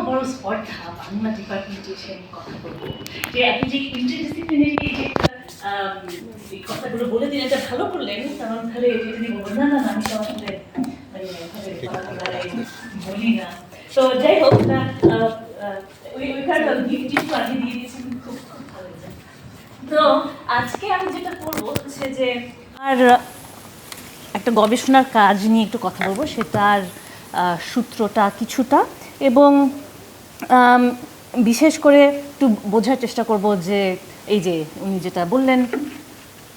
বড় স্পর্ধা বাংলা ডিপার্টমেন্টে এসে আমি কথা বলব। যে আপনি যে ইন্টারডিসিপ্লিনারি যে কথাগুলো বলে এটা ভালো করলেন কারণ তাহলে নিয়ে বলবেন না আমি সবার সাথে মানে বলি না। তো যাই হোক না আহ, আহ, ওই ওইখানে গিফট টিফট আগে দিয়ে খুব তো আজকে আমি যেটা করব হচ্ছে যে আর একটা গবেষণার কাজ নিয়ে একটু কথা বলব সেটার সূত্রটা কিছুটা এবং বিশেষ করে একটু বোঝার চেষ্টা করব যে, এই যে উনি যেটা বললেন,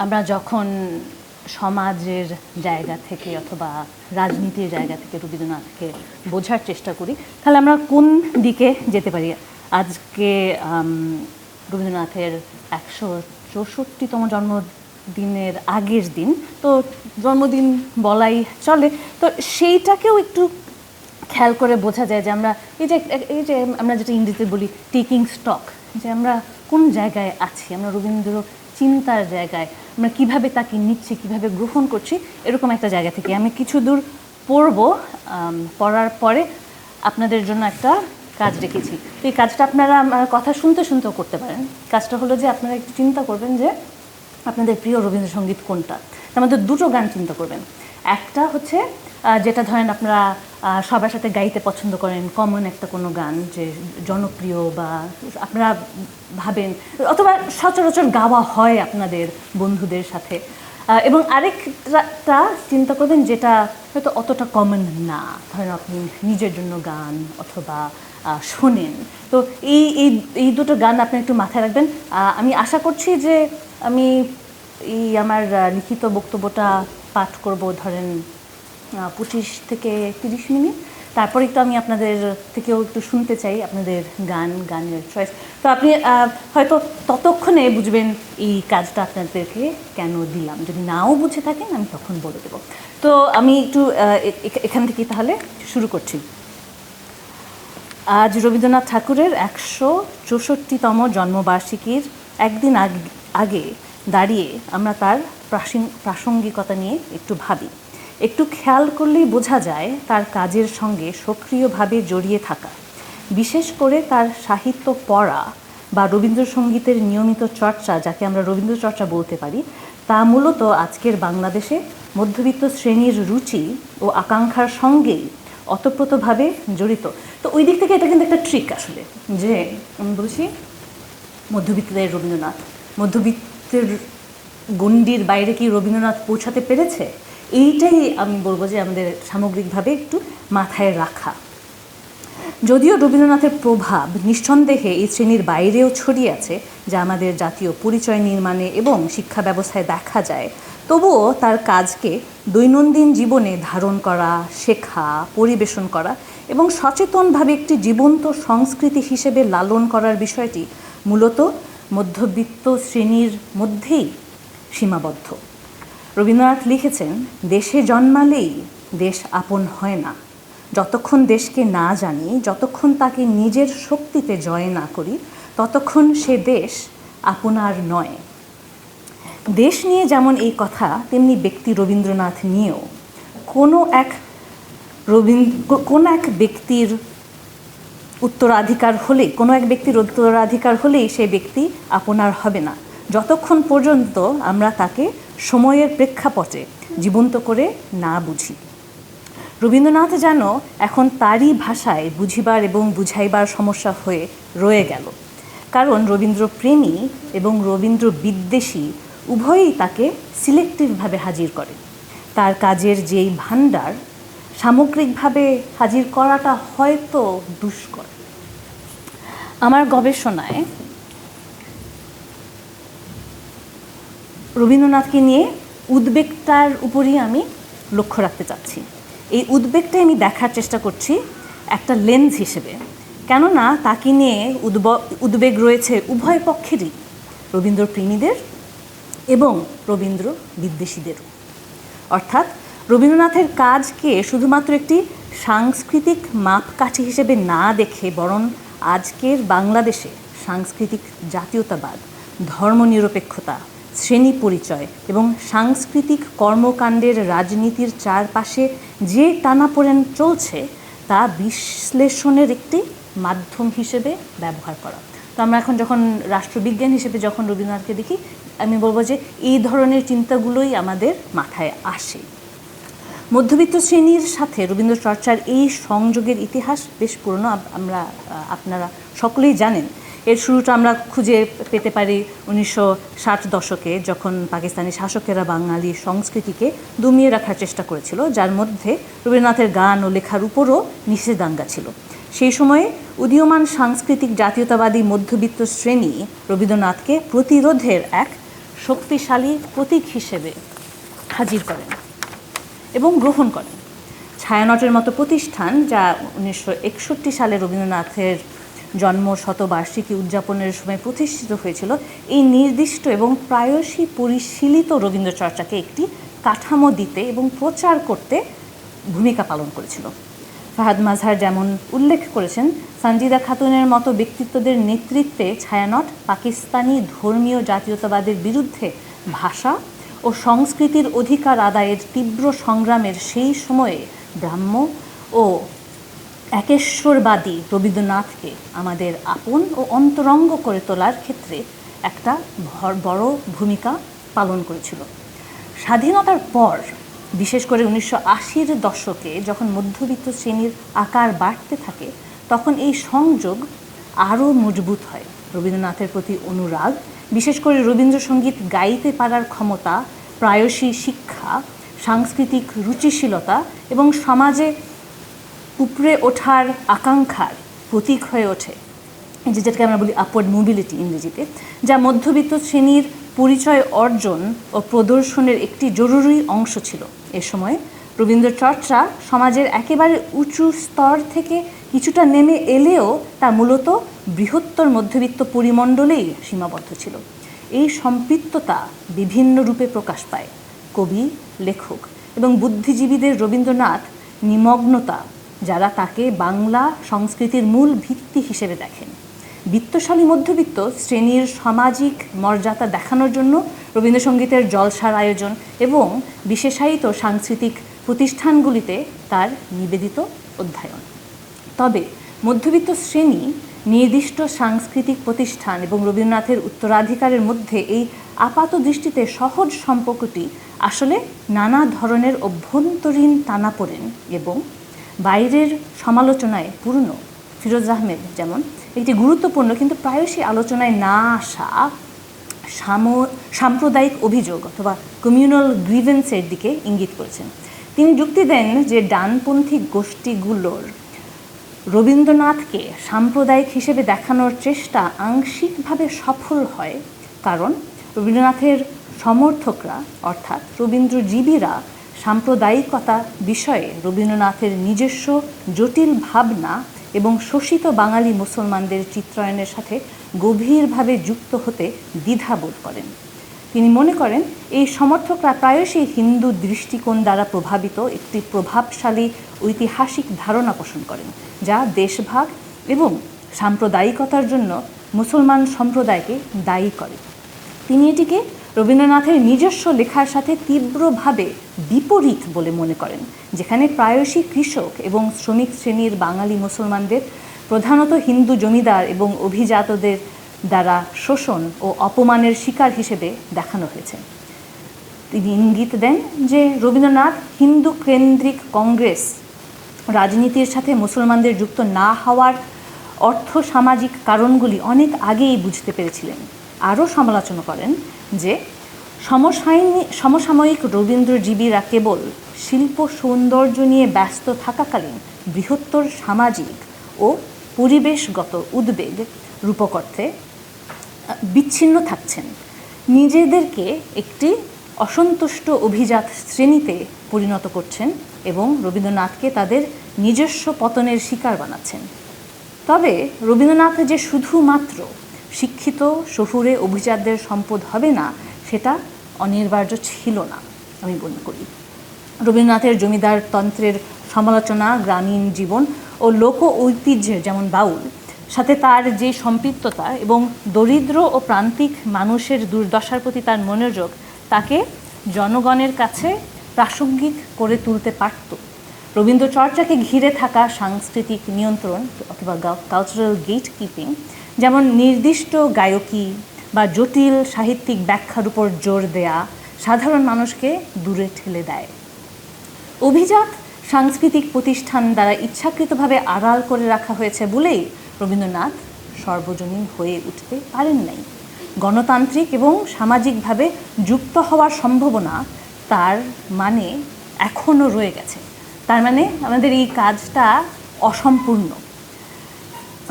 আমরা যখন সমাজের জায়গা থেকে অথবা রাজনীতির জায়গা থেকে রবীন্দ্রনাথকে বোঝার চেষ্টা করি, তাহলে আমরা কোন দিকে যেতে পারি? আজকে রবীন্দ্রনাথের একশো চৌষট্টিতম জন্মদিনের আগের দিন, তো জন্মদিন বলাই চলে, তো সেইটাকেও একটু খেয়াল করে বোঝা যায় যে আমরা, এই যে এই যে আমরা যেটা ইংরেজিতে বলি টেকিং স্টক যে আমরা কোন জায়গায় আছি, আমরা রবীন্দ্র চিন্তার জায়গায়, আমরা কীভাবে তাকে নিচ্ছি, কীভাবে গ্রহণ করছি, এরকম একটা জায়গা থেকে। আমি কিছু দূর পড়ব পড়ার পরে আপনাদের জন্য একটা কাজ রেখেছি। তো এই কাজটা আপনারা আমার কথা শুনতে শুনতেও করতে পারেন। কাজটা হলো যে আপনারা একটু চিন্তা করবেন যে আপনাদের প্রিয় রবীন্দ্রসঙ্গীত কোনটা? তার মধ্যে দুটো গান চিন্তা করবেন। একটা হচ্ছে যেটা ধরেন আপনারা সবার সাথে গাইতে পছন্দ করেন কমন একটা কোনো গান যে জনপ্রিয় বা আপনারা ভাবেন, অথবা সচরাচর গাওয়া হয় আপনাদের বন্ধুদের সাথে। এবং আরেকটা চিন্তা করবেন যেটা হয়তো অতটা কমন না, ধরেন আপনি নিজের জন্য গান অথবা শোনেন। তো এই এই এই দুটো গান আপনি একটু মাথায় রাখবেন। আমি আশা করছি যে আমি এই আমার লিখিত বক্তব্যটা পাঠ করব, ধরেন পঁচিশ থেকে তিরিশ মিনিট। তারপরে একটু আমি আপনাদের থেকেও একটু শুনতে চাই আপনাদের গান, গানের চয়েস তো আপনি হয়তো ততক্ষণে বুঝবেন এই কাজটা আপনাদেরকে কেন দিলাম। যদি নাও বুঝে থাকেন, আমি তখন বলে দেবো। তো আমি একটু এখান থেকে তাহলে শুরু করছি। আজ রবীন্দ্রনাথ ঠাকুরের একশো চৌষট্টিতম জন্মবার্ষিকীর একদিন আগে দাঁড়িয়ে আমরা তার প্রাসঙ্গিকতা নিয়ে একটু ভাবি। একটু খেয়াল করলেই বোঝা যায় তার কাজের সঙ্গে সক্রিয়ভাবে জড়িয়ে থাকা। বিশেষ করে তার সাহিত্য পড়া বা রবীন্দ্রসঙ্গীতের নিয়মিত চর্চা, যাকে আমরা রবীন্দ্রচর্চা বলতে পারি, তা মূলত আজকের বাংলাদেশে মধ্যবিত্ত শ্রেণির রুচি ও আকাঙ্ক্ষার সঙ্গেই অতপ্রতভাবে জড়িত। তো ওই দিক থেকে এটা কিন্তু একটা ট্রিক আসলে, যে আমি বলছি মধ্যবিত্তদের রবীন্দ্রনাথ, মধ্যবিত্তের গণ্ডির বাইরে কি রবীন্দ্রনাথ পৌঁছাতে পেরেছে? এইটাই আমি বলব যে আমাদের সামগ্রিকভাবে একটু মাথায় রাখা। যদিও রবীন্দ্রনাথের প্রভাব নিঃসন্দেহে এই শ্রেণির বাইরেও ছড়িয়ে আছে, যা আমাদের জাতীয় পরিচয় নির্মাণে এবং শিক্ষা ব্যবস্থায় দেখা যায়, তবুও তার কাজকে দৈনন্দিন জীবনে ধারণ করা, শেখা, পরিবেশন করা এবং সচেতনভাবে একটি জীবন্ত সংস্কৃতি হিসেবে লালন করার বিষয়টি মূলত মধ্যবিত্ত শ্রেণির মধ্যেই সীমাবদ্ধ। রবীন্দ্রনাথ লিখেছেন, দেশে জন্মালেই দেশ আপন হয় না। যতক্ষণ দেশকে না জানি, যতক্ষণ তাকে নিজের শক্তিতে জয় না করি, ততক্ষণ সে দেশ আপনার নয়। দেশ নিয়ে যেমন এই কথা, তেমনি ব্যক্তি রবীন্দ্রনাথ নিয়েও। কোনো এক রবীন্দ্র, কোন এক ব্যক্তির উত্তরাধিকার হলেই কোনো এক ব্যক্তির উত্তরাধিকার হলেই সে ব্যক্তি আপনার হবে না। যতক্ষণ পর্যন্ত আমরা তাকে সময়ের প্রেক্ষাপটে জীবন্ত করে না বুঝি। রবীন্দ্রনাথ যেন এখন তারই ভাষায় বুঝিবার এবং বুঝাইবার সমস্যা হয়ে রয়ে গেল। কারণ রবীন্দ্র প্রেমী এবং রবীন্দ্র বিদ্বেষী উভয়ই তাকে সিলেক্টিভভাবে হাজির করে। তার কাজের যেই ভাণ্ডার, সামগ্রিকভাবে হাজির করাটা হয়তো দুষ্কর। আমার গবেষণায় রবীন্দ্রনাথকে নিয়ে উদ্বেগটার উপরই আমি লক্ষ্য রাখতে চাচ্ছি। এই উদ্বেগটাই আমি দেখার চেষ্টা করছি একটা লেন্স হিসেবে। কেননা তাকে নিয়ে উদ্ব, উদ্বেগ রয়েছে উভয় পক্ষেরই, রবীন্দ্রপ্রেমীদের এবং রবীন্দ্র বিদ্বেষীদেরও অর্থাৎ রবীন্দ্রনাথের কাজকে শুধুমাত্র একটি সাংস্কৃতিক মাপকাঠি হিসেবে না দেখে বরং আজকের বাংলাদেশে সাংস্কৃতিক জাতীয়তাবাদ, ধর্মনিরপেক্ষতা শ্রেণি পরিচয় এবং সাংস্কৃতিক কর্মকাণ্ডের রাজনীতির চারপাশে যে টানাপোড়েন চলছে, তা বিশ্লেষণের একটি মাধ্যম হিসেবে ব্যবহার করা। তো আমরা এখন যখন রাষ্ট্রবিজ্ঞান হিসেবে যখন রবীন্দ্রনাথকে দেখি, আমি বলব যে এই ধরনের চিন্তাগুলোই আমাদের মাথায় আসে। মধ্যবিত্ত শ্রেণির সাথে রবীন্দ্র চর্চার এই সংযোগের ইতিহাস বেশ পুরনো আমরা আপনারা সকলেই জানেন। এর শুরুটা আমরা খুঁজে পেতে পারি উনিশশো ষাট দশকে, যখন পাকিস্তানি শাসকেরা বাঙালি সংস্কৃতিকে দমিয়ে রাখার চেষ্টা করেছিল, যার মধ্যে রবীন্দ্রনাথের গান ও লেখার উপরও নিষেধাজ্ঞা ছিল। সেই সময়ে উদীয়মান সাংস্কৃতিক জাতীয়তাবাদী মধ্যবিত্ত শ্রেণি রবীন্দ্রনাথকে প্রতিরোধের এক শক্তিশালী প্রতীক হিসেবে হাজির করেন এবং গ্রহণ করেন। ছায়ানটের মতো প্রতিষ্ঠান, যা উনিশশো একষট্টি সালে রবীন্দ্রনাথের জন্ম শতবার্ষিকী উদযাপনের সময় প্রতিষ্ঠিত হয়েছিল এই নির্দিষ্ট এবং প্রায়শই পরিশীলিত রবীন্দ্রচর্চাকে একটি কাঠামো দিতে এবং প্রচার করতে ভূমিকা পালন করেছিল। ফাহাদ মাজহার যেমন উল্লেখ করেছেন সঞ্জিদা খাতুনের মতো ব্যক্তিত্বদের নেতৃত্বে ছায়ানট পাকিস্তানি ধর্মীয় জাতীয়তাবাদের বিরুদ্ধে ভাষা ও সংস্কৃতির অধিকার আদায়ের তীব্র সংগ্রামের সেই সময়ে ব্রাহ্ম ও একেশ্বরবাদী রবীন্দ্রনাথকে আমাদের আপন ও অন্তরঙ্গ করে তোলার ক্ষেত্রে একটা বড় ভূমিকা পালন করেছিল। স্বাধীনতার পর, বিশেষ করে উনিশশো আশির দশকে যখন মধ্যবিত্ত শ্রেণির আকার বাড়তে থাকে, তখন এই সংযোগ আরও মজবুত হয়। রবীন্দ্রনাথের প্রতি অনুরাগ, বিশেষ করে রবীন্দ্রসঙ্গীত গাইতে পারার ক্ষমতা, প্রায়শই শিক্ষা, সাংস্কৃতিক রুচিশীলতা এবং সমাজে উপরে ওঠার আকাঙ্ক্ষার প্রতীক হয়ে ওঠে। যেটাকে আমরা বলি আপওয়ার্ড মোবিলিটি ইংরেজিতে, যা মধ্যবিত্ত শ্রেণির পরিচয় অর্জন ও প্রদর্শনের একটি জরুরি অংশ ছিল। এ সময় রবীন্দ্র চর্চা সমাজের একেবারে উঁচু স্তর থেকে কিছুটা নেমে এলেও তা মূলত বৃহত্তর মধ্যবিত্ত পরিমণ্ডলেই সীমাবদ্ধ ছিল। এই সম্পৃক্ততা বিভিন্ন রূপে প্রকাশ পায়। কবি, লেখক এবং বুদ্ধিজীবীদের রবীন্দ্রনাথ নিমগ্নতা যারা তাকে বাংলা সংস্কৃতির মূল ভিত্তি হিসেবে দেখেন। বিত্তশালী মধ্যবিত্ত শ্রেণির সামাজিক মর্যাদা দেখানোর জন্য রবীন্দ্রসঙ্গীতের জলসার আয়োজন এবং বিশেষায়িত সাংস্কৃতিক প্রতিষ্ঠানগুলিতে তার নিবেদিত অধ্যয়ন। তবে মধ্যবিত্ত শ্রেণি নির্দিষ্ট সাংস্কৃতিক প্রতিষ্ঠান এবং রবীন্দ্রনাথের উত্তরাধিকারের মধ্যে এই আপাত দৃষ্টিতে সহজ সম্পর্কটি আসলে নানা ধরনের অভ্যন্তরীণ টানাপোড়েন এবং বাইরের সমালোচনায় পূর্ণ, ফিরোজ আহমেদ যেমন, একটি গুরুত্বপূর্ণ কিন্তু প্রায়শই আলোচনায় না আসা সাম- সাম্প্রদায়িক অভিযোগ অথবা কমিউনাল গ্রিভেন্সের দিকে ইঙ্গিত করেছেন। তিনি যুক্তি দেন যে ডানপন্থী গোষ্ঠীগুলোর রবীন্দ্রনাথকে সাম্প্রদায়িক হিসেবে দেখানোর চেষ্টা আংশিকভাবে সফল হয়, কারণ রবীন্দ্রনাথের সমর্থকরা অর্থাৎ রবীন্দ্রজীবীরা সাম্প্রদায়িকতা বিষয়ে রবীন্দ্রনাথের নিজস্ব জটিল ভাবনা এবং শোষিত বাঙালি মুসলমানদের চিত্রায়নের সাথে গভীরভাবে যুক্ত হতে দ্বিধাবোধ করেন। তিনি মনে করেন, এই সমর্থকরা প্রায়শই হিন্দু দৃষ্টিকোণ দ্বারা প্রভাবিত একটি প্রভাবশালী ঐতিহাসিক ধারণা পোষণ করেন, যা দেশভাগ এবং সাম্প্রদায়িকতার জন্য মুসলমান সম্প্রদায়কে দায়ী করে। তিনি এটিকে রবীন্দ্রনাথের নিজস্ব লেখার সাথে তীব্রভাবে বিপরীত বলে মনে করেন, যেখানে প্রায়শই কৃষক এবং শ্রমিক শ্রেণির বাঙালি মুসলমানদের প্রধানত হিন্দু জমিদার এবং অভিজাতদের দ্বারা শোষণ ও অপমানের শিকার হিসেবে দেখানো হয়েছে। তিনি ইঙ্গিত দেন যে রবীন্দ্রনাথ হিন্দু কেন্দ্রিক কংগ্রেস রাজনীতির সাথে মুসলমানদের যুক্ত না হওয়ার অর্থ সামাজিক কারণগুলি অনেক আগেই বুঝতে পেরেছিলেন। আরও সমালোচনা করেন যে সমসাময়িক রবীন্দ্রজীবীরা কেবল শিল্প সৌন্দর্য নিয়ে ব্যস্ত থাকাকালীন বৃহত্তর সামাজিক ও পরিবেশগত উদ্বেগ রূপক অর্থে বিচ্ছিন্ন থাকছেন। নিজেদেরকে একটি অসন্তুষ্ট অভিজাত শ্রেণীতে পরিণত করছেন এবং রবীন্দ্রনাথকে তাদের নিজস্ব পতনের শিকার বানাচ্ছেন। তবে রবীন্দ্রনাথ যে শুধুমাত্র শিক্ষিত শহুরে অভিজাতদের সম্পদ হবে না, সেটা অনিবার্য ছিল না, আমি মনে করি রবীন্দ্রনাথের জমিদার তন্ত্রের সমালোচনা, গ্রামীণ জীবন ও লোক ঐতিহ্যের যেমন বাউল, সাথে তার যে সম্পৃক্ততা এবং দরিদ্র ও প্রান্তিক মানুষের দুর্দশার প্রতি তার মনোযোগ, তাকে জনগণের কাছে প্রাসঙ্গিক করে তুলতে পারত। রবীন্দ্র চর্চাকে ঘিরে থাকা সাংস্কৃতিক নিয়ন্ত্রণ অথবা কালচারাল গেট কিপিং যেমন নির্দিষ্ট গায়কী বা জটিল সাহিত্যিক ব্যাখ্যার উপর জোর দেয়া সাধারণ মানুষকে দূরে ঠেলে দেয়। অভিজাত সাংস্কৃতিক প্রতিষ্ঠান দ্বারা ইচ্ছাকৃতভাবে আড়াল করে রাখা হয়েছে বলেই রবীন্দ্রনাথ সর্বজনীন হয়ে উঠতে পারেন নাই। গণতান্ত্রিক এবং সামাজিকভাবে যুক্ত হওয়ার সম্ভাবনা তার মানে এখনও রয়ে গেছে। তার মানে আমাদের এই কাজটা অসম্পূর্ণ।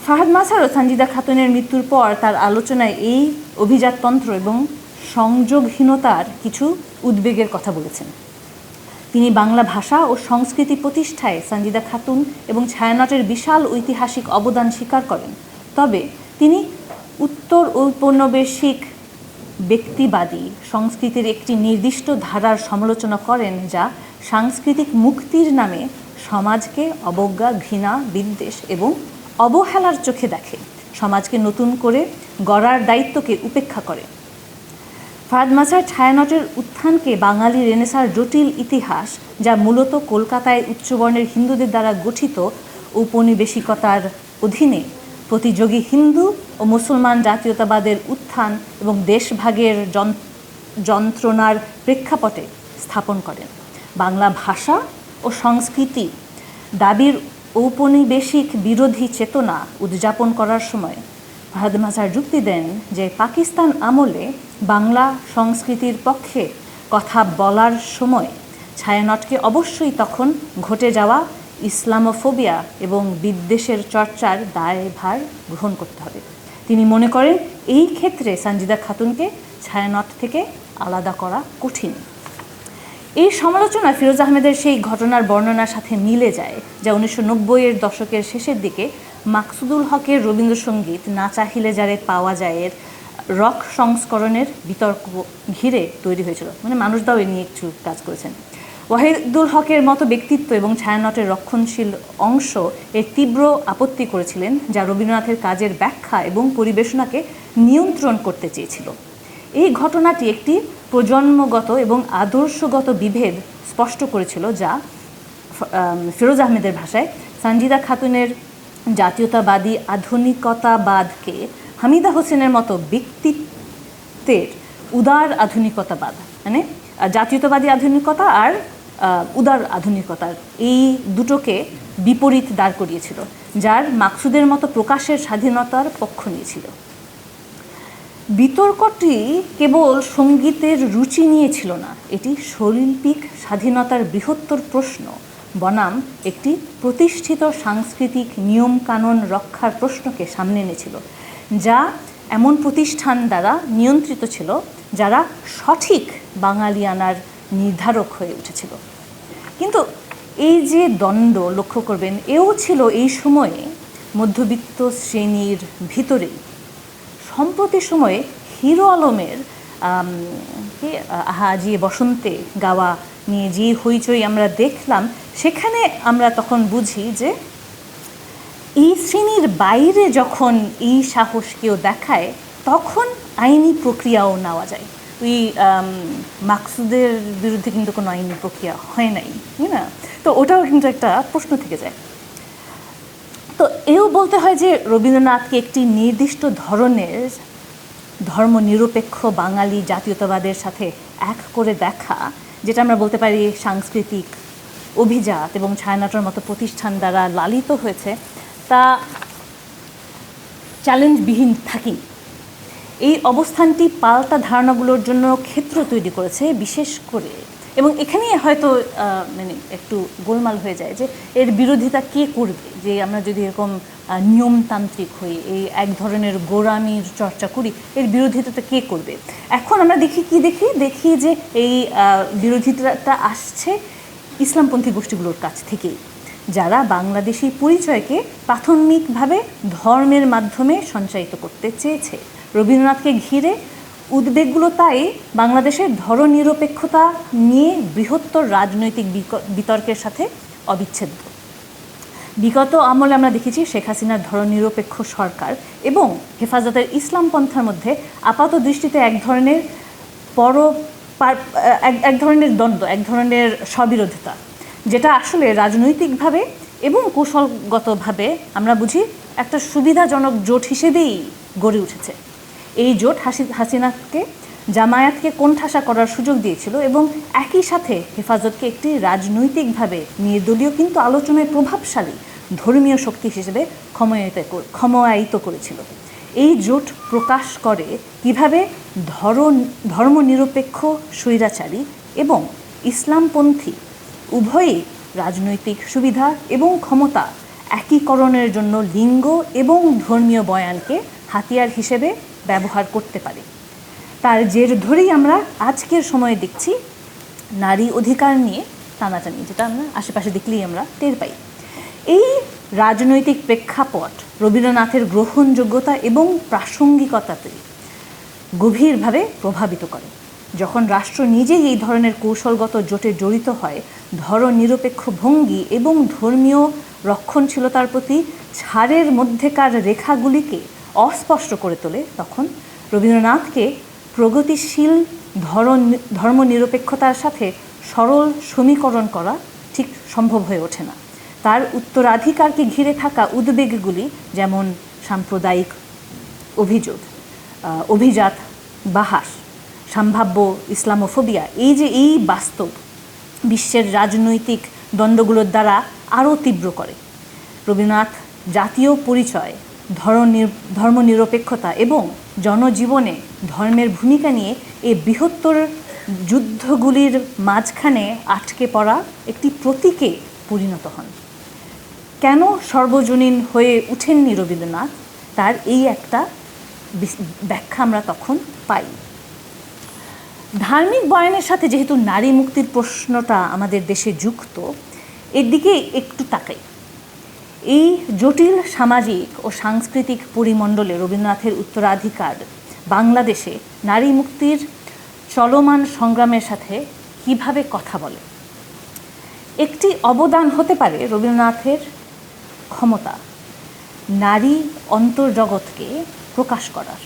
ফাহাদ মাসার ও সঞ্জিদা খাতুনের মৃত্যুর পর তার আলোচনায় এই অভিজাততন্ত্র এবং সংযোগহীনতার কিছু উদ্বেগের কথা বলেছেন। তিনি বাংলা ভাষা ও সংস্কৃতি প্রতিষ্ঠায় সঞ্জিদা খাতুন এবং ছায়ানটের বিশাল ঐতিহাসিক অবদান স্বীকার করেন। তবে তিনি উত্তর ঔপনিবেশিক ব্যক্তিবাদী সংস্কৃতির একটি নির্দিষ্ট ধারার সমালোচনা করেন যা সাংস্কৃতিক মুক্তির নামে সমাজকে অবজ্ঞা, ঘৃণা, বিদ্বেষ এবং অবহেলার চোখে দেখে। সমাজকে নতুন করে গড়ার দায়িত্বকে উপেক্ষা করে। ফাহাদ মাসার ছায়ানটের উত্থানকে বাঙালি রেনেসার জটিল ইতিহাস, যা মূলত কলকাতায় উচ্চবর্ণের হিন্দুদের দ্বারা গঠিত ঔপনিবেশিকতার অধীনে প্রতিযোগী হিন্দু ও মুসলমান জাতীয়তাবাদের উত্থান এবং দেশভাগের যন- যন্ত্রণার প্রেক্ষাপটে স্থাপন করেন। বাংলা ভাষা ও সংস্কৃতি দাবির ঔপনিবেশিক বিরোধী চেতনা উদযাপন করার সময় ফাহাদ মাজার যুক্তি দেন যে পাকিস্তান আমলে বাংলা সংস্কৃতির পক্ষে কথা বলার সময় ছায়ানটকে অবশ্যই তখন ঘটে যাওয়া ইসলামোফোবিয়া এবং বিদ্বেষের চর্চার দায়ভার গ্রহণ করতে হবে। তিনি মনে করেন, এই ক্ষেত্রে সঞ্জিদা খাতুনকে ছায়ানট থেকে আলাদা করা কঠিন। এই সমালোচনা ফিরোজ আহমেদের সেই ঘটনার বর্ণনার সাথে মিলে যায়, যা উনিশশো নব্বইয়ের দশকের শেষের দিকে মাকসুদুল হকের রবীন্দ্রসঙ্গীত না চাহিলে যারে পাওয়া যায় এর রক সংস্করণের বিতর্ক ঘিরে তৈরি হয়েছিল। মানে মানুষদাও এ নিয়ে একটু কাজ করেছেন। ওয়াহিদুল হকের মতো ব্যক্তিত্ব এবং ছায়ানটের রক্ষণশীল অংশ এর তীব্র আপত্তি করেছিলেন, যা রবীন্দ্রনাথের কাজের ব্যাখ্যা এবং পরিবেশনাকে নিয়ন্ত্রণ করতে চেয়েছিল। এই ঘটনাটি একটি প্রজন্মগত এবং আদর্শগত বিভেদ স্পষ্ট করেছিল যা ফিরোজ আহমেদের ভাষায় সঞ্জিদা খাতুনের জাতীয়তাবাদী আধুনিকতাবাদকে হামিদা হোসেনের মতো ব্যক্তিত্বের উদার আধুনিকতাবাদ মানে জাতীয়তাবাদী আধুনিকতা আর উদার আধুনিকতার এই দুটোকে বিপরীত দাঁড় করিয়েছিল, যার মাকসুদের মতো প্রকাশের স্বাধীনতার পক্ষ নিয়েছিল। বিতর্কটি কেবল সঙ্গীতের রুচি নিয়ে ছিল না, এটি শৈল্পিক স্বাধীনতার বৃহত্তর প্রশ্ন। বনাম একটি প্রতিষ্ঠিত সাংস্কৃতিক নিয়মকানুন রক্ষার প্রশ্নকে সামনে এনেছিল, যা এমন প্রতিষ্ঠান দ্বারা নিয়ন্ত্রিত ছিল, যারা সঠিক বাঙালিয়ানার নির্ধারক হয়ে উঠেছিল। কিন্তু এই যে দ্বন্দ্ব লক্ষ্য করবেন, এও ছিল এই সময়ে মধ্যবিত্ত শ্রেণির ভিতরেই। সম্প্রতি সময়ে হিরো আলমের আহা যে বসন্তে গাওয়া নিয়ে যে হইচই আমরা দেখলাম, সেখানে আমরা তখন বুঝি যে এই শ্রেণির বাইরে যখন এই সাহস কেউ দেখায়, তখন আইনি প্রক্রিয়াও নেওয়া যায়। ওই মাকসুদের বিরুদ্ধে কিন্তু কোনো আইনি প্রক্রিয়া হয় নাই না? তো ওটাও কিন্তু একটা প্রশ্ন থেকে যায়। তো এও বলতে হয় যে রবীন্দ্রনাথকে একটি নির্দিষ্ট ধরনের ধর্মনিরপেক্ষ বাঙালি জাতীয়তাবাদের সাথে এক করে দেখা, যেটা আমরা বলতে পারি সাংস্কৃতিক অভিজাত এবং ছায়ানটের মতো প্রতিষ্ঠান দ্বারা লালিত হয়েছে, তা চ্যালেঞ্জবিহীন থাকেই। এই অবস্থানটি পাল্টা ধারণাগুলোর জন্য ক্ষেত্র তৈরি করেছে, বিশেষ করে এবং এখানেই হয়তো মানে একটু গোলমাল হয়ে যায় যে এর বিরোধিতা কে করবে? যে আমরা যদি এরকম নিয়মতান্ত্রিক হই, এই এক ধরনের গোড়ামির চর্চা করি, এর বিরোধিতাটা কে করবে? এখন আমরা দেখি কি দেখি? দেখি যে এই বিরোধিতাটা আসছে ইসলামপন্থী গোষ্ঠীগুলোর কাছ থেকেই। যারা বাংলাদেশি পরিচয়কে প্রাথমিকভাবে ধর্মের মাধ্যমে সঞ্চারিত করতে চেয়েছে। রবীন্দ্রনাথকে ঘিরে উদ্বেগগুলো তাই বাংলাদেশের ধর্মনিরপেক্ষতা নিয়ে বৃহত্তর রাজনৈতিক বিতর্কের সাথে অবিচ্ছেদ্য। বিগত আমলে আমরা দেখেছি শেখ হাসিনার ধর্মনিরপেক্ষ সরকার এবং হেফাজতের ইসলাম পন্থার মধ্যে আপাত দৃষ্টিতে এক ধরনের পর এক ধরনের দ্বন্দ্ব, এক ধরনের স্ববিরোধিতা যেটা আসলে রাজনৈতিকভাবে এবং কৌশলগতভাবে আমরা বুঝি একটা সুবিধাজনক জোট হিসেবেই গড়ে উঠেছে। এই জোট হাসি হাসিনাকে, জামায়াতকে কোণঠাসা করার সুযোগ দিয়েছিল এবং একই সাথে হেফাজতকে একটি রাজনৈতিকভাবে নির্দলীয় কিন্তু আলোচনায় প্রভাবশালী ধর্মীয় শক্তি হিসেবে ক্ষমতায়িত কর- ক্ষমতায়িত করেছিল। এই জোট প্রকাশ করে কীভাবে ধরন ধর্মনিরপেক্ষ স্বৈরাচারী এবং ইসলামপন্থী উভয়ই রাজনৈতিক সুবিধা এবং ক্ষমতা একীকরণের জন্য লিঙ্গ এবং ধর্মীয় বয়ানকে হাতিয়ার হিসেবে ব্যবহার করতে পারে। তার জের ধরেই আমরা আজকের সময়ে দেখছি নারী অধিকার নিয়ে টানাটানি, যেটা আমরা আশেপাশে দেখলেই আমরা টের পাই। এই রাজনৈতিক প্রেক্ষাপট রবীন্দ্রনাথের গ্রহণযোগ্যতা এবং প্রাসঙ্গিকতাতে গভীরভাবে প্রভাবিত করে। যখন রাষ্ট্র নিজেই এই ধরনের কৌশলগত জোটে জড়িত হয় ধর্মনিরপেক্ষ ভঙ্গি এবং ধর্মীয় রক্ষণশীলতার প্রতি ছাড়ের মধ্যেকার রেখাগুলিকে অস্পষ্ট করে তোলে তখন রবীন্দ্রনাথকে প্রগতিশীল ধরন ধর্মনিরপেক্ষতার সাথে সরল সমীকরণ করা ঠিক সম্ভব হয়ে ওঠে না। তার উত্তরাধিকারকে ঘিরে থাকা উদ্বেগগুলি যেমন সাম্প্রদায়িক অভিযোগ অভিজাত বাহাস, সম্ভাব্য ইসলামোফোবিয়া, এই যে এই বাস্তব বিশ্বের রাজনৈতিক দ্বন্দ্বগুলোর দ্বারা আরও তীব্র করে। রবীন্দ্রনাথ জাতীয় পরিচয় ধর্মনিরপেক্ষতা এবং জনজীবনে ধর্মের ভূমিকা নিয়ে এই বৃহত্তর যুদ্ধগুলির মাঝখানে আটকে পড়া একটি প্রতীকে পরিণত হন। কেন সর্বজনীন হয়ে উঠেননি রবীন্দ্রনাথ? তার এই একটা ব্যাখ্যা আমরা তখন পাই। ধার্মিক বয়ানের সাথে যেহেতু নারী মুক্তির প্রশ্নটা আমাদের দেশে যুক্ত, এর দিকে একটু তাকাই। এই জটিল সামাজিক ও সাংস্কৃতিক পরিমণ্ডলে রবীন্দ্রনাথের উত্তরাধিকার, বাংলাদেশে নারী মুক্তির চলমান সংগ্রামের সাথে কীভাবে কথা বলে? একটি অবদান হতে পারে রবীন্দ্রনাথের ক্ষমতা, নারী অন্তর্জগৎকে প্রকাশ করার।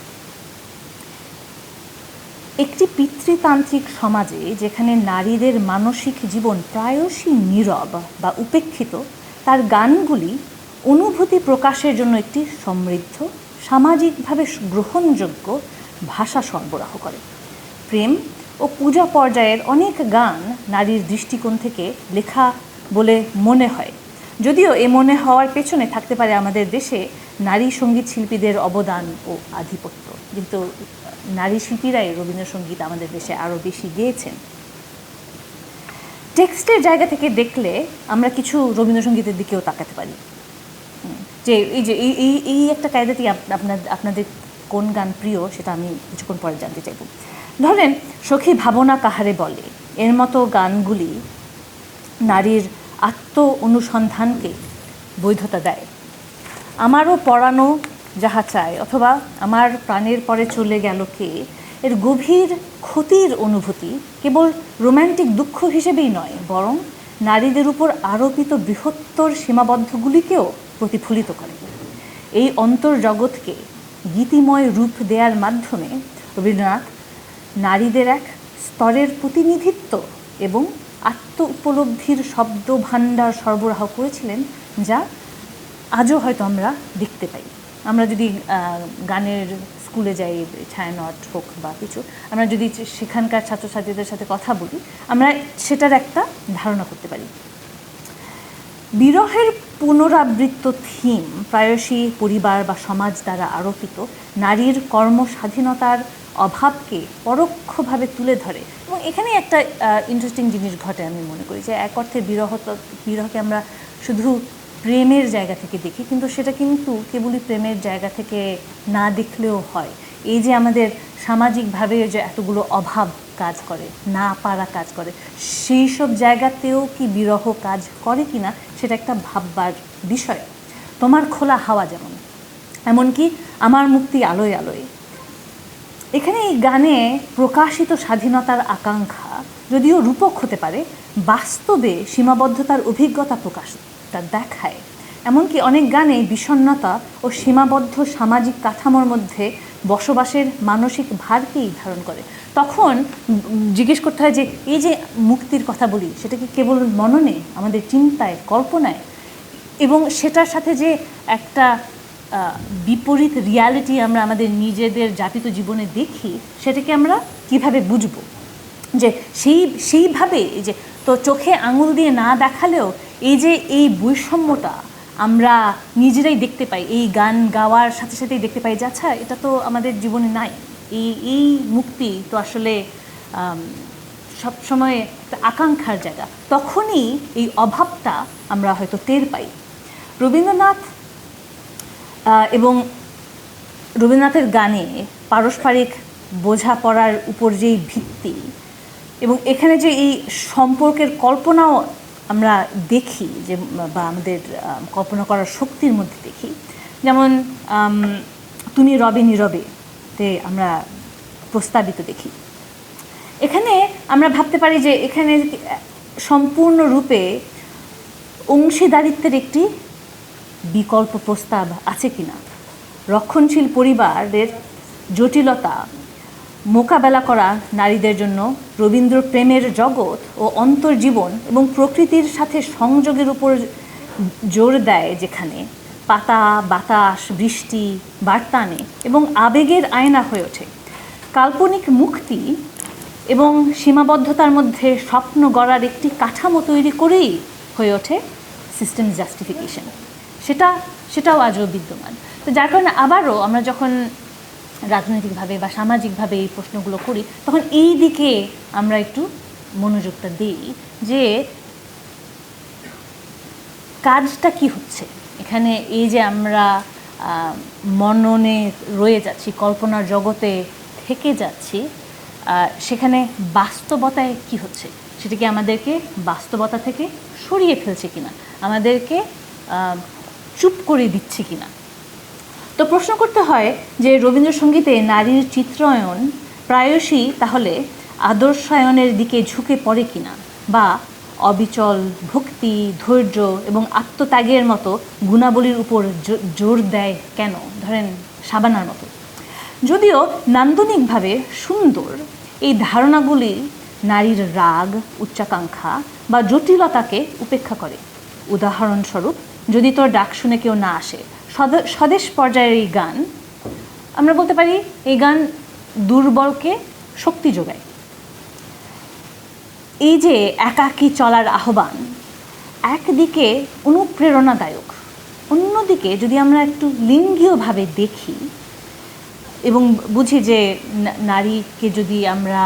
একটি পিতৃতান্ত্রিক সমাজে যেখানে নারীদের মানসিক জীবন প্রায়শই নীরব বা উপেক্ষিত, তার গানগুলি অনুভূতি প্রকাশের জন্য একটি সমৃদ্ধ, সামাজিকভাবে গ্রহণযোগ্য ভাষা সরবরাহ করে। প্রেম ও পূজা পর্যায়ের অনেক গান নারীর দৃষ্টিকোণ থেকে লেখা বলে মনে হয়। যদিও এ মনে হওয়ার পেছনে থাকতে পারে আমাদের দেশে নারী সংগীত শিল্পীদের অবদান ও আধিপত্য। কিন্তু নারী শিল্পীরাই রবীন্দ্রসঙ্গীত আমাদের দেশে আরও বেশি গেয়েছেন। টেক্সটের জায়গা থেকে দেখলে আমরা কিছু রবীন্দ্রসঙ্গীতের দিকেও তাকাতে পারি। যে এই যে, এই এই একটা কায়দাতেই আপ- আপনার, আপনাদের কোন গান প্রিয় সেটা আমি কিছুক্ষণ পরে জানতে চাইব। ধরেন, সখী ভাবনা কাহারে বলে? এর মতো গানগুলি নারীর আত্ম অনুসন্ধানকে বৈধতা দেয়। আমারও পড়ানো যাহা চায়, অথবা আমার প্রাণের পরে চলে গেল কে? এর গভীর ক্ষতির অনুভূতি কেবল রোম্যান্টিক দুঃখ হিসেবেই নয়, বরং নারীদের উপর আরোপিত বৃহত্তর সীমাবদ্ধগুলিকেও প্রতিফলিত করে। এই অন্তর্জগৎকে গীতিময় রূপ দেওয়ার মাধ্যমে রবীন্দ্রনাথ নারীদের এক স্তরের প্রতিনিধিত্ব এবং আত্ম উপলব্ধির শব্দ ভাণ্ডার সরবরাহ করেছিলেন, যা আজও হয়তো আমরা দেখতে পাই। আমরা যদি গানের স্কুলে যাই ছায়ানট হোক বা কিছু, আমরা যদি সেখানকার ছাত্রছাত্রীদের সাথে কথা বলি, আমরা সেটার একটা ধারণা করতে পারি। বিরহের পুনরাবৃত্ত থিম প্রায়শই পরিবার বা সমাজ দ্বারা আরোপিত। নারীর কর্মস্বাধীনতার অভাবকে পরোক্ষভাবে তুলে ধরে। এবং এখানে একটা ইন্টারেস্টিং জিনিস ঘটে আমি মনে করি যে এক অর্থে বিরহ বিরহকে আমরা শুধু প্রেমের জায়গা থেকে দেখি, কিন্তু সেটা কিন্তু কেবলই প্রেমের জায়গা থেকে না দেখলেও হয়। এই যে আমাদের সামাজিকভাবে যে এতগুলো অভাব কাজ করে, না পারা কাজ করে, সেই সব জায়গাতেও কি বিরহ কাজ করে কি না সেটা একটা ভাববার বিষয়। তোমার খোলা হাওয়া যেমন, এমনকি আমার মুক্তি আলোয় আলোয়। এখানে এই গানে প্রকাশিত স্বাধীনতার আকাঙ্ক্ষা যদিও রূপক হতে পারে, বাস্তবে সীমাবদ্ধতার অভিজ্ঞতা প্রকাশটা দেখায়। এমনকি অনেক গানে বিষণ্ণতা ও সীমাবদ্ধ সামাজিক কাঠামোর মধ্যে বসবাসের মানসিক ভারকেই ধারণ করে। তখন জিজ্ঞেস করতে হয় যে, এই যে মুক্তির কথা বলি, সেটা কি কেবল মননে, আমাদের চিন্তায়, কল্পনায়? এবং সেটার সাথে যে একটা বিপরীত রিয়ালিটি আমরা আমাদের নিজেদের যাপিত জীবনে দেখি, সেটাকে আমরা কীভাবে বুঝব? যে সেই, সেইভাবে যে, তো চোখে আঙুল দিয়ে না দেখালেও এই যে এই বৈষম্যটা আমরা নিজেরাই দেখতে পাই, এই গান গাওয়ার সাথে সাথেই দেখতে পাই যে আচ্ছা এটা তো আমাদের জীবনে নাই। এই এই মুক্তি তো আসলে সবসময় একটা আকাঙ্ক্ষার জায়গা। তখনই এই অভাবটা আমরা হয়তো টের পাই। রবীন্দ্রনাথ এবং রবীন্দ্রনাথের গানে পারস্পরিক বোঝাপড়ার উপর যেই ভিত্তি, এবং এখানে যে এই সম্পর্কের কল্পনাও আমরা দেখি যে, বা আমাদের কল্পনা করার শক্তির মধ্যে দেখি। যেমন তুমি রবে নীরবে তে আমরা প্রস্তাবিত দেখি। এখানে আমরা ভাবতে পারি যে, এখানে সম্পূর্ণরূপে অংশীদারিত্বের একটি বিকল্প প্রস্তাব আছে কিনা। রক্ষণশীল পরিবারের জটিলতা মোকাবেলা করা নারীদের জন্য রবীন্দ্র প্রেমের জগৎ ও অন্তর্জীবন এবং প্রকৃতির সাথে সংযোগের উপর জোর দেয় যেখানে পাতা, বাতাস, বৃষ্টি বার্তানে এবং আবেগের আয়না হয়ে ওঠে। কাল্পনিক মুক্তি এবং সীমাবদ্ধতার মধ্যে স্বপ্ন গড়ার একটি কাঠামো তৈরি করেই হয়ে ওঠে সিস্টেম জাস্টিফিকেশন সেটা, সেটাও আজও বিদ্যমান। তো যার কারণে আবারও আমরা যখন রাজনৈতিকভাবে বা সামাজিকভাবে এই প্রশ্নগুলো করি, তখন এই দিকে আমরা একটু মনোযোগটা দিই যে কাজটা কি হচ্ছে? এখানে এই যে আমরা মননে রয়ে যাচ্ছি, কল্পনার জগতে থেকে যাচ্ছি সেখানে বাস্তবতায় কি হচ্ছে? সেটা কি আমাদেরকে বাস্তবতা থেকে সরিয়ে ফেলছে কিনা? আমাদেরকে চুপ করে দিচ্ছে কিনা? তো প্রশ্ন করতে হয় যে রবীন্দ্রসঙ্গীতে নারীর চিত্রায়ন প্রায়শই তাহলে আদর্শায়নের দিকে ঝুঁকে পড়ে কিনা? বা অবিচল ভক্তি, ধৈর্য এবং আত্মত্যাগের মতো গুণাবলীর উপর জোর দেয় কেন? ধরেন সাবানার মতো। যদিও নান্দনিকভাবে সুন্দর, এই ধারণাগুলি নারীর রাগ, উচ্চাকাঙ্ক্ষা বা জটিলতাকে উপেক্ষা করে। উদাহরণস্বরূপ, যদি তোর ডাক শুনে কেউ না আসে স্বদেশ পর্যায়ের এই গান, আমরা বলতে পারি এই গান দুর্বলকে শক্তি যোগায়। এই যে একাকী চলার আহ্বান, একদিকে অনুপ্রেরণাদায়ক, অন্যদিকে যদি আমরা একটু লিঙ্গীয়ভাবে দেখি এবং বুঝি যে নারীকে যদি আমরা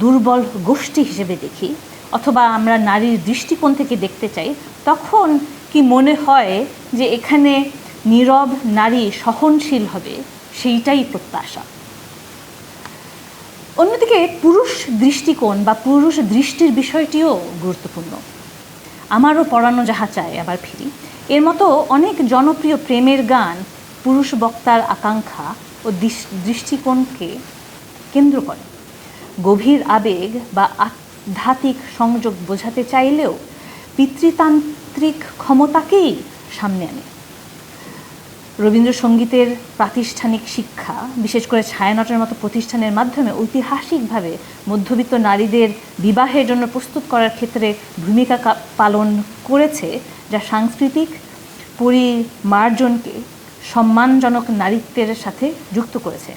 দুর্বল গোষ্ঠী হিসেবে দেখি, অথবা আমরা নারীর দৃষ্টিকোণ থেকে দেখতে চাই, তখন কি মনে হয় যে এখানে নীরব নারী সহনশীল হবে? সেইটাই প্রত্যাশা। অন্যদিকে পুরুষ দৃষ্টিকোণ বা পুরুষ দৃষ্টির বিষয়টিও গুরুত্বপূর্ণ। আমারও পড়ানো যাহা চায় আবার ফিরি। এর মতো অনেক জনপ্রিয় প্রেমের গান পুরুষ বক্তার আকাঙ্ক্ষা ও দৃষ্টিকোণকে কেন্দ্র করে। গভীর আবেগ বা আধ্যাত্মিক সংযোগ বোঝাতে চাইলেও পিতৃতান্ত্রিক ক্ষমতাকেই সামনে আনে। রবীন্দ্রসঙ্গীতের প্রাতিষ্ঠানিক শিক্ষা, বিশেষ করে ছায়ানটের মতো প্রতিষ্ঠানের মাধ্যমে ঐতিহাসিকভাবে মধ্যবিত্ত নারীদের বিবাহের জন্য প্রস্তুত করার ক্ষেত্রে ভূমিকা পালন করেছে, যা সাংস্কৃতিক পরিমার্জনকে সম্মানজনক নারীত্বের সাথে যুক্ত করেছে।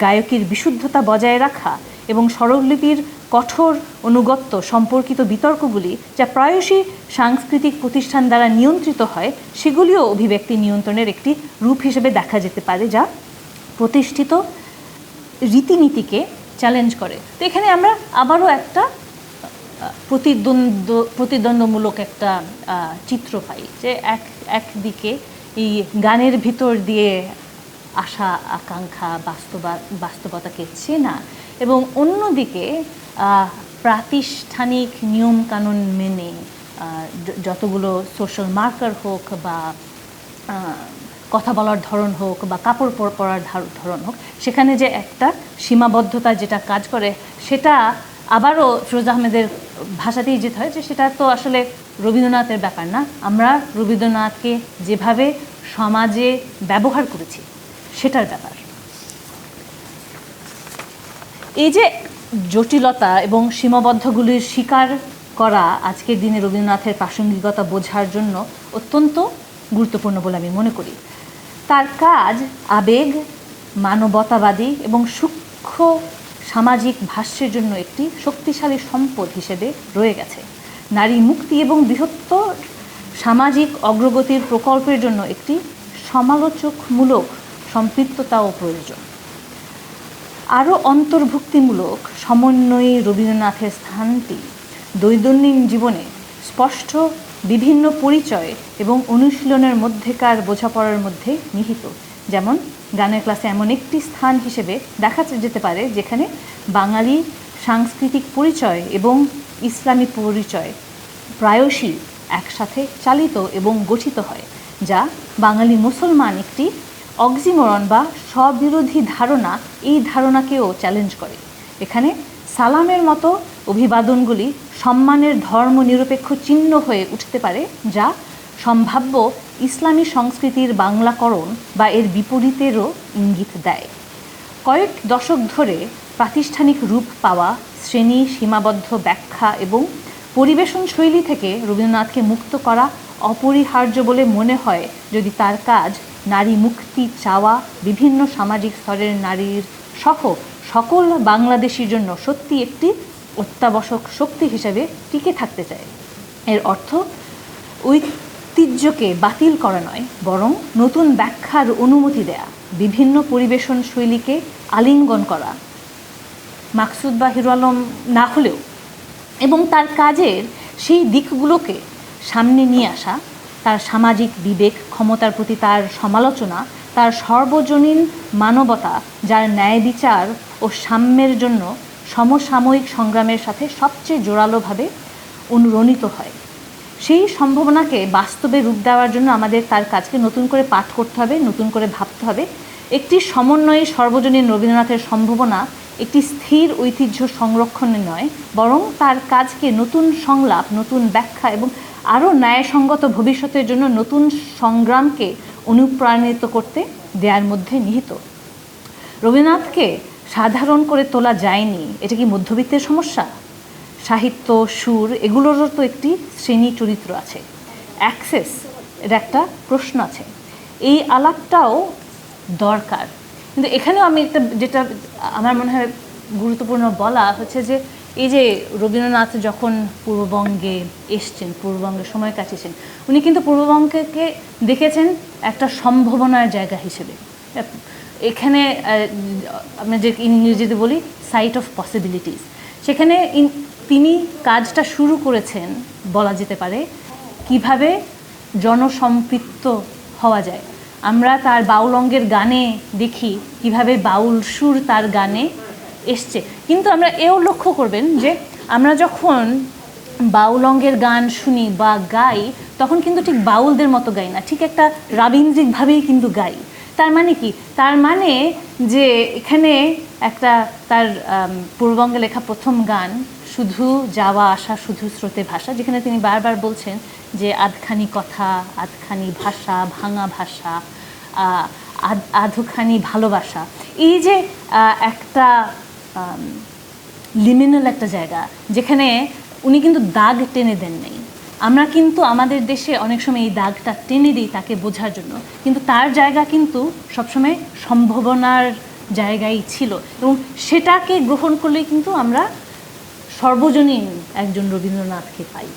গায়কীর বিশুদ্ধতা বজায় রাখা এবং স্বরলিপির কঠোর অনুগত্য সম্পর্কিত বিতর্কগুলি যা প্রায়শই সাংস্কৃতিক প্রতিষ্ঠান দ্বারা নিয়ন্ত্রিত হয়, সেগুলিও অভিব্যক্তি নিয়ন্ত্রণের একটি রূপ হিসেবে দেখা যেতে পারে যা প্রতিষ্ঠিত রীতিনীতিকে চ্যালেঞ্জ করে। তো এখানে আমরা আবারও একটা প্রতিদ্বন্দ্ব, প্রতিদ্বন্দ্বমূলক একটা চিত্র পাই যে এক, একদিকে এই গানের ভিতর দিয়ে আশা, আকাঙ্ক্ষা, বাস্তবা, বাস্তবতাকে চেনা এবং অন্যদিকে প্রাতিষ্ঠানিক নিয়মকানুন মেনে যতগুলো সোশ্যাল মার্কার হোক বা কথা বলার ধরন হোক বা কাপড় পর- পরার ধরন হোক, সেখানে যে একটা সীমাবদ্ধতা যেটা কাজ করে, সেটা আবারও ফিরোজ আহমেদের ভাষাতেই যেতে হয় যে সেটা তো আসলে রবীন্দ্রনাথের ব্যাপার না। আমরা রবীন্দ্রনাথকে যেভাবে সমাজে ব্যবহার করেছি, সেটার ব্যাপার। এই যে জটিলতা এবং সীমাবদ্ধগুলির স্বীকার করা আজকের দিনে রবীন্দ্রনাথের প্রাসঙ্গিকতা বোঝার জন্য অত্যন্ত গুরুত্বপূর্ণ বলে আমি মনে করি। তার কাজ আবেগ, মানবতাবাদী এবং সূক্ষ্ম সামাজিক ভাষ্যের জন্য একটি শক্তিশালী সম্পদ হিসেবে রয়ে গেছে। নারী মুক্তি এবং বৃহত্তর সামাজিক অগ্রগতির প্রকল্পের জন্য একটি সমালোচকমূলক সম্পৃক্ততাও প্রয়োজন। আরও অন্তর্ভুক্তিমূলক সমন্বয়ী রবীন্দ্রনাথের স্থানটি দৈনন্দিন জীবনে স্পষ্ট, বিভিন্ন পরিচয় এবং অনুশীলনের মধ্যেকার বোঝাপড়ার মধ্যে নিহিত। যেমন, গানের ক্লাসে এমন একটি স্থান হিসেবে দেখা যেতে পারে যেখানে বাঙালি সাংস্কৃতিক পরিচয় এবং ইসলামী পরিচয় প্রায়শই একসাথে চালিত এবং গঠিত হয়, যা বাঙালি মুসলমান একটি অক্সিমরন বা স্ববিরোধী ধারণা এই ধারণাকেও চ্যালেঞ্জ করে। এখানে সালামের মতো অভিবাদনগুলি সম্মানের ধর্ম নিরপেক্ষ চিহ্ন হয়ে উঠতে পারে, যা সম্ভাব্য ইসলামী সংস্কৃতির বাংলাকরণ বা এর বিপরীতেরও ইঙ্গিত দেয়। কয়েক দশক ধরে প্রাতিষ্ঠানিক রূপ পাওয়া শ্রেণি সীমাবদ্ধ ব্যাখ্যা এবং পরিবেশন শৈলী থেকে রবীন্দ্রনাথকে মুক্ত করা অপরিহার্য বলে মনে হয় যদি তার কাজ নারী মুক্তি চাওয়া, বিভিন্ন সামাজিক স্তরের নারীর সহ সকল বাংলাদেশির জন্য সত্যি একটি অত্যাবশ্যক শক্তি হিসেবে টিকে থাকতে চায়। এর অর্থ ঐতিহ্যকে বাতিল করা নয়, বরং নতুন ব্যাখ্যার অনুমতি দেয়া, বিভিন্ন পরিবেশন শৈলীকে আলিঙ্গন করা। মাকসুদ বা হিরো আলম না হলেও এবং তার কাজের সেই দিকগুলোকে সামনে নিয়ে আসা, তার সামাজিক বিবেক, ক্ষমতার প্রতি তার সমালোচনা, তার সর্বজনীন মানবতা, যার ন্যায় বিচার ও সাম্যের জন্য সমসাময়িক সংগ্রামের সাথে সবচেয়ে জোরালোভাবে অনুরণিত হয়। সেই সম্ভাবনাকে বাস্তবে রূপ দেওয়ার জন্য আমাদের তার কাজকে নতুন করে পাঠ করতে হবে, নতুন করে ভাবতে হবে। একটি সমন্বয়ী সর্বজনীন রবীন্দ্রনাথের সম্ভাবনা একটি স্থির ঐতিহ্য সংরক্ষণে নয়, বরং তার কাজকে নতুন সংলাপ, নতুন ব্যাখ্যা এবং আরও ন্যায়সঙ্গত ভবিষ্যতের জন্য নতুন সংগ্রামকে অনুপ্রাণিত করতে দেয়ার মধ্যে নিহিত। রবীন্দ্রনাথকে সাধারণ করে তোলা যায়নি, এটা কি মধ্যবিত্তের সমস্যা? সাহিত্য, সুর, এগুলোরও তো একটি শ্রেণি চরিত্র আছে। অ্যাক্সেস, এর একটা প্রশ্ন আছে। এই আলাপটাও দরকার। কিন্তু এখানেও আমি একটা, যেটা আমার মনে হয় গুরুত্বপূর্ণ বলা হচ্ছে যে এই যে রবীন্দ্রনাথ যখন পূর্ববঙ্গে এসছেন পূর্ববঙ্গে সময় কাটিয়েছেন, উনি কিন্তু পূর্ববঙ্গকে দেখেছেন একটা সম্ভাবনার জায়গা হিসেবে। এখানে আমরা যে ইংরেজিতে বলি সাইট অফ পসিবিলিটিস সেখানে তিনি কাজটা শুরু করেছেন, বলা যেতে পারে, কীভাবে জনসম্পৃক্ত হওয়া যায়। আমরা তার বাউল অঙ্গের গানে দেখি কীভাবে বাউল সুর তার গানে এসছে। কিন্তু আমরা এও লক্ষ্য করবেন যে আমরা যখন বাউল অঙ্গের গান শুনি বা গাই, তখন কিন্তু ঠিক বাউলদের মতো গাই না। ঠিক একটা রাবীন্দ্রিকভাবেই কিন্তু গাই। তার মানে কি? তার মানে যে এখানে একটা তার পূর্ববঙ্গে লেখা প্রথম গান, শুধু যাওয়া আসা, শুধু স্রোতে ভাষা, যেখানে তিনি বারবার বলছেন যে আধখানি কথা, আধখানি ভাষা, ভাঙা ভাষা আধখানি ভালোবাসা। এই যে একটা লিমিনাল একটা জায়গা, যেখানে উনি কিন্তু দাগ টেনে দেন নাই। আমরা কিন্তু আমাদের দেশে অনেক সময় এই দাগটা টেনে দিই তাকে বোঝার জন্য, কিন্তু তার জায়গা কিন্তু সবসময় সম্ভাবনার জায়গায় ছিল এবং সেটাকে গ্রহণ করলেই কিন্তু আমরা সর্বজনীন একজন রবীন্দ্রনাথকে পাই।